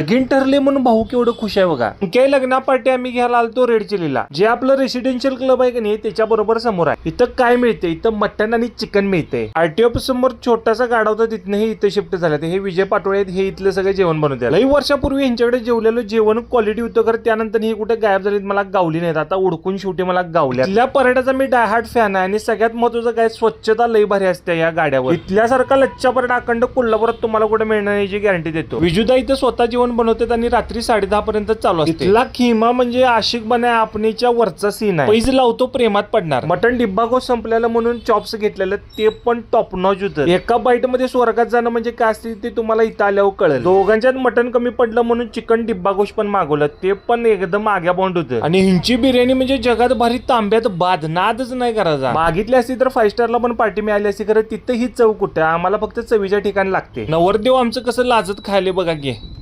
लगीन ठरले म्हणून भाऊ केवढं खुश आहे बघा. काही लग्ना पार्टी आम्ही घ्यायला आलतो रेड चिलीला जे आपलं रेसिडेन्शियल क्लब आहे की नाही त्याच्या बरोबर समोर आहे. इथं काय मिळते इथं मटन आणि चिकन मिळते आरटीओ समोर छोटासा गाडा होता तिथनंही इथं शिफ्ट झालं. हे विजय पाटोळे आहेत हे इथलं सगळं जेवण बनवते लई वर्षापूर्वी यांच्याकडे जेवलेलं जेवण क्वालिटी होतं खरं. त्यानंतर ही कुठे गायब झालीत मला गावली नाहीत. आता उडकून शेवटी मला गावल्या इथल्या पराठ्याचा मी डायहार्ट फॅन आहे आणि सगळ्यात महत्वाचं काय स्वच्छता लई भारी असते या गाड्यावर. इथल्यासारखा लच्चा पराठा अखंड कोल्हापुरात तुम्हाला कुठे मिळणार याची गॅरंटी देतो. विजुदा इथं स्वतः जेवण बनवतात आणि रात्री साडे दहा पर्यंत चालू असते. इथला खिमा म्हणजे आशिक बना आपणीच्या वरचा सीन आहे. पैज लावतो प्रेमात पडणार. मटन डिब्बागो संपलेलं म्हणून चॉप्स घेतलेलं ते पण टॉप नॉच होतं. एका बाईटमध्ये स्वर्गात जाणं म्हणजे काय असते ते तुम्हाला इथं आल्यावर कळेल. दोघांच्यात मटन कमी पडलं म्हणून चिकन डिब्बागोश पण मागवलं ते पण एकदम आग्या बाउंड होतं. आणि हिंची बिर्याणी म्हणजे जगात भारी तांब्यात बाद नादच नाही करायचा. मागितली असती तर फाईव्ह स्टारला पण पार्टी मिळाली असती खरं तिथं ही चव कुठं आम्हाला फक्त चवीच्या ठिकाणी लागते. नवरदेव आमचं कसं लाजत खायले बघा की.